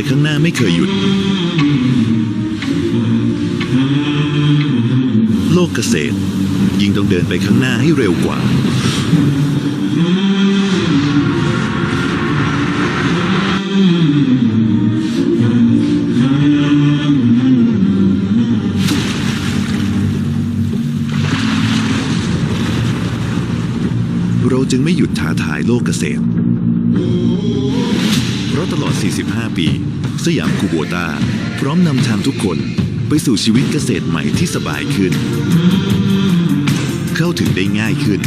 ไปข้างหน้าไม่เคยหยุด โลกเกษตร ยิ่งต้องเดินไปข้างหน้าให้เร็วกว่า เราจึงไม่หยุดท้าทายโลกเกษตร ราะตลอด 45 ปี สยามคูโบตาพร้อมนำทางทุกคนไปสู่ชีวิตเกษตรใหม่ที่สบายขึ้น เข้าถึงได้ง่ายขึ้น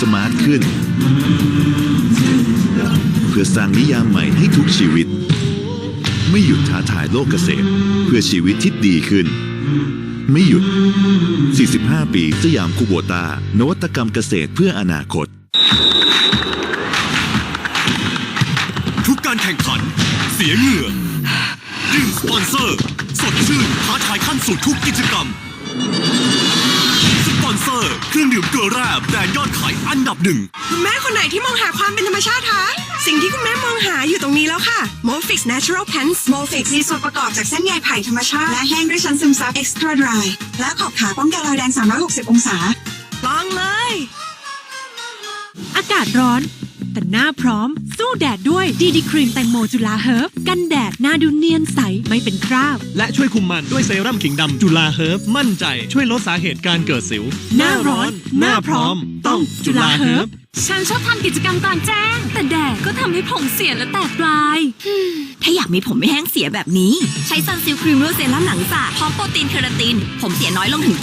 สมาร์ทขึ้น เพื่อสร้างนิยามใหม่ให้ทุกชีวิต ไม่หยุดท้าทายโลกเกษตร เพื่อชีวิตที่ดีขึ้น ไม่หยุด 45 ปีสยามคูโบตานวัตกรรมเกษตรเพื่ออนาคต แข่งขัน เสียเหงื่อดื่มสปอนเซอร์ สดชื่นท้าทายขั้นสุดทุกกิจกรรม สปอนเซอร์ เครื่องดื่มเกลือแร่แบรนด์ยอดขายอันดับหนึ่ง คุณแม่คนไหนที่มองหาความเป็นธรรมชาติคะ สิ่งที่คุณแม่มองหาอยู่ตรงนี้แล้วค่ะ m o f i x Natural Pants m o f i x มีส่วนประกอบจากเส้นใยไผ่ธรรมชาติ และแห้งด้วยชั้นซึมซับ Extra Dry และขอบขาป้องกันรอยแดง 360 องศา ลองเลย อากาศร้อน แต่หน้าพร้อม สู้แดดด้วยดีดีครีมแตงโมจุฬาเฮิร์บกันแดดหน้าดูเนียนใสไม่เป็นคราบ และช่วยคุมมันด้วยเซรั่มขิงดำจุลาเฮิร์บมั่นใจช่วยลดสาเหตุการเกิดสิว หน้าร้อน หน้าพร้อม ต้องจุฬาเฮิร์บ ฉันชอบทำกิจกรรมกลางแจ้ง แต่แดดก็ทำให้ผมเสียและแตกปลาย ถ้าอยากมีผมไม่แห้งเสียแบบนี้ ใช้ซันซิลครีมรูเซรั่มหนังสระพร้อมโปรตีนเคราติน ผมเสียน้อยลงถึง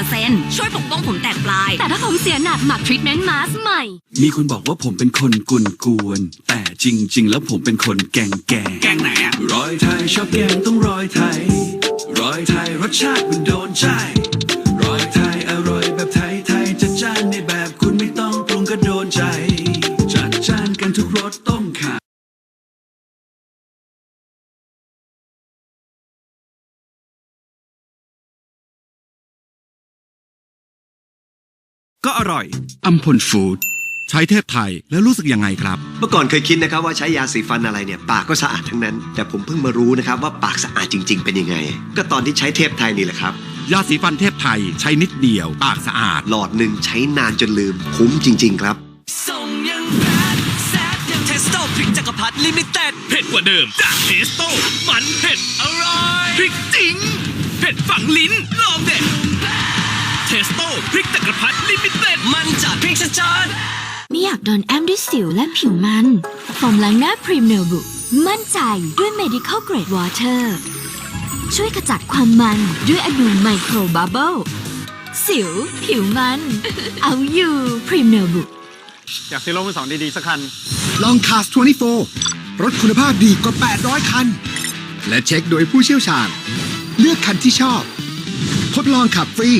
97%ช่วยปกป้องผมแตกปลาย แต่ถ้าผมเสียหนักหมักทรีทเมนต์มาสใหม่ มีคนบอกว่าผมเป็นคนกุนกวนๆแต่จริง ๆ แล้วผมเป็นคนแกงแกงแกงไหนอะรอยไทยชอบแกงต้องรอยไทยรอยไทยรสชาติมันโดนใจ ก็อร่อย อัมพลฟู้ดใช้เทพไทยแล้วรู้สึกยังไงครับ เมื่อก่อนเคยคิดนะครับว่าใช้ยาสีฟันอะไรเนี่ยปากก็สะอาดทั้งนั้น แต่ผมเพิ่งมารู้นะครับว่าปากสะอาดจริง ๆ เป็นยังไง ก็ตอนที่ใช้เทพไทยนี่แหละครับ ยาสีฟันเทพไทยใช้นิดเดียว ปากสะอาด หลอดหนึ่งใช้นานจนลืมคุ้มจริง ๆ ครับส่งยังแบดแซดยังเทสโต้พริกจักรพรรดิลิมิเต็ดเผ็ดกว่าเดิมจากเทสโต้มันเผ็ดอร่อยพริกจริงเผ็ดฝังลิ้นลองเด็ดเทสโต้พริกจักรพรรดิลิมิเต็ดมันจัดพริกชัดไม่อยากโดนแอมด้วยสิวและผิวมันโฟมล้างหน้าพรีเมลบุมั่นใจด้วย medical grade water ช่วยขจัดความมันด้วยอนูไมโครบับเบิลสิว ผิวมัน เอาอยู่พรีเมลบุอยากซื้อรถมือสองดี ๆ สักคัน ลองคาส24 รถคุณภาพดีกว่า 800 คัน และเช็คโดยผู้เชี่ยวชาญ เลือกคันที่ชอบ ทดลองขับฟรี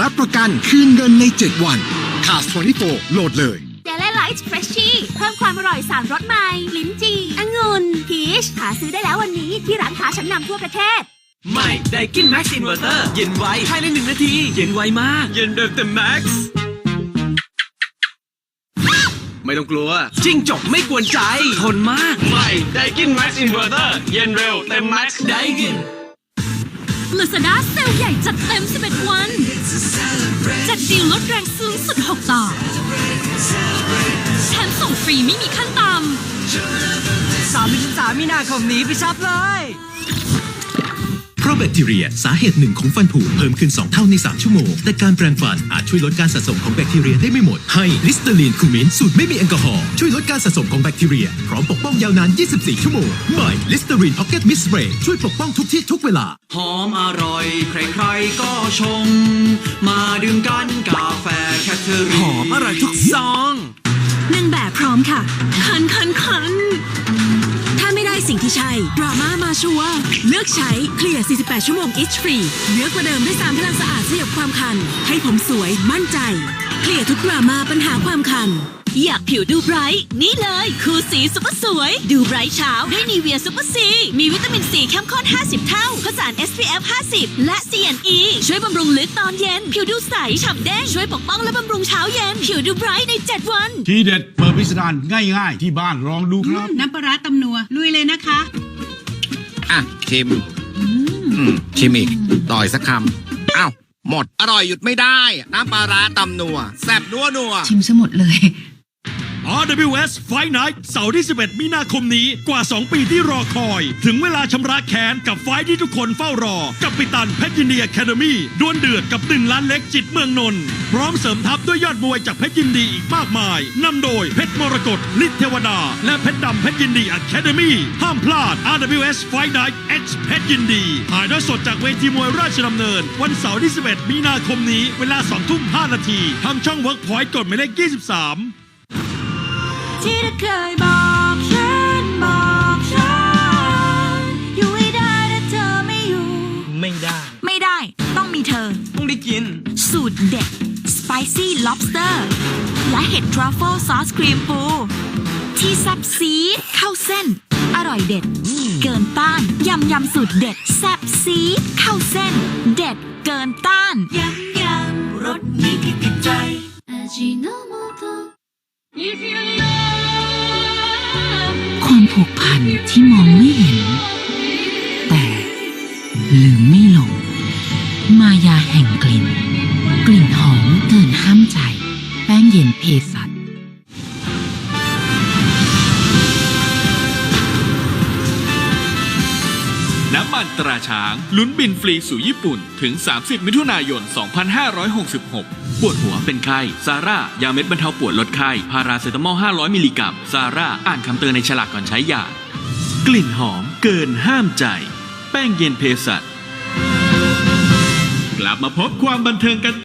รับประกันคืนเงินใน 7 วันคาส24โหลดเลย เดลไลท์เฟรชชี่เพิ่มความอร่อยสามรสใหม่ ลิ้นจี่องุ่นพีชหาซื้อได้แล้ววันนี้ที่ร้านค้าชั้นนำทั่วประเทศๆใหม่ไดกินแม็กซ์อินเวอร์เตอร์เย็นไวภายในหนึ่งนาที เย็นไวมาก เย็นแบบเต็มแม็กซ์ไม่ต้องกลัว จิ้งจกไม่กวนใจ ทนมากใหม่ไดกินแม็กซ์อินเวอร์เตอร์เย็นเร็วเต็มแม็กซ์ไดกิน Lazada เซลล์ใหญ่จัดเต็ม 11 วัน ลดแรงสูงสุด 6 ต่อแถมส่งฟรีไม่มีขั้นต่ำ3มีนาคมนี้ไปช็อปเลย ราะแบคทีเรีย สาเหตุหนึ่งของฟันผุเพิ่มขึ้น 2 เท่าใน 3 ชั่วโมง แต่การแปรงฟันอาจช่วยลดการสะสมของแบคทีเรียได้ไม่หมด ให้ลิสเตอรีนคูมินสูตรไม่มีแอลกอฮอล์ช่วยลดการสะสมของแบคทีเรีย พร้อมปกป้องยาวนาน 24 ชั่วโมงใหม่ลิสเตอรีนพ็อกเก็ตมิสเ a y ช่วยปกป้องทุกที่ทุกเวลา หอมอร่อย ใครๆก็ชม มาดื่มกันกาแฟแคทเธอรีหอมอร่อยทุกซองนางแบบพร้อมค่ะคันคันคันถ้าไม่ได้ สิ่งที่ใช่ดราม่ามาชัวร์เลือกใช้เคลียร์ 48 ชั่วโมง itch free เนื้อกว่าเดิมด้วยสารพลังสะอาดสยบความคัน ให้ผมสวยมั่นใจ เคลียร์ทุกดราม่าปัญหาความคัน อยากผิวดูไบรท์นี่เลยคูสีซุปเปอร์สวย ดูไบรท์เช้าด้วยนีเวียซุปเปอร์ซี มีวิตามินซีเข้มข้น 50 เท่า ผสาน SPF 50 และ CNE ช่วยบำรุงลึกตอนเย็น ผิวดูใสฉ่ำแดงช่วยปกป้องและบำรุงเช้าเย็น ผิวดูไบรท์ใน 7 วัน ทีเด็ดเปิดพิสดารง่ายๆ ที่บ้านลองดูครับ น้ำปลาร้าตำนัวลุยเลยนะคะ อะชิมอืมชิมอีกต่อยสักคำอ้าว หมด อร่อยหยุดไม่ได้ น้ำปลาร้าตำนัว แซ่บนัวนัว ชิมซะหมดเลย RWS Fight Night เสาร์ที่ 11 มีนาคมนี้กว่า 2 ปีที่รอคอย ถึงเวลาชำระแค้นกับไฟท์ที่ทุกคนเฝ้ารอ กับปิตันเพชรยินดีแคเดมี่ดวลเดือดกับหนึ่งล้านเล็กจิตเมืองนนท์พร้อมเสริมทัพด้วยยอดมวยจากเพชรยินดีอีกมากมายนำโดยเพชรมรกตลิทเทวดา และเพชรดำเพชรยินดีแคเดมี่ห้ามพลาด RWS Fight Night X เพชรยินดีถ่ายทอดสดจากเวทีมวยราชดำเนิน วันเสาร์ที่ 11 มีนาคมนี้เวลา 2 ทุ่ม 5 นาทีทางช่อง Workpoint กดหมายเลข 23 ที่เธอเคยบอกฉันบอกฉันอยู่ไม่ได้ถ้าเธอไม่อยู่ ไม่ได้ไม่ได้ต้องมีเธอ ต้องได้กิน สูตรเด็ด Spicy Lobster และเห็ดทรัฟเฟิลซอสครีมปูที่ซับซีดเข้าเส้น อร่อยเด็ด เกินต้านยำยำสูตรเด็ดแซ่บซีดเข้าเส้น เด็ดเกินต้านยำ ความผูกพันที่มองไม่เห็น แต่ลืมไม่ลง มายาแห่งกลิ่น กลิ่นหอมเกินห้ามใจ แป้งเย็นเพสาานตราช้าง ลุ้นบินฟรีสู่ญี่ปุ่นถึง 30 มิถุนายน 2566 ปวดหัวเป็นไข้ ซาร่า ยาเม็ดบรรเทาปวดลดไข้ พาราเซตามอล 500 มิลลิกรัม ซาร่า อ่านคำเตือนในฉลากก่อนใช้ยา กลิ่นหอมเกินห้ามใจ แป้งเย็นเพสัตกลับมาพบความบันเทิงกัน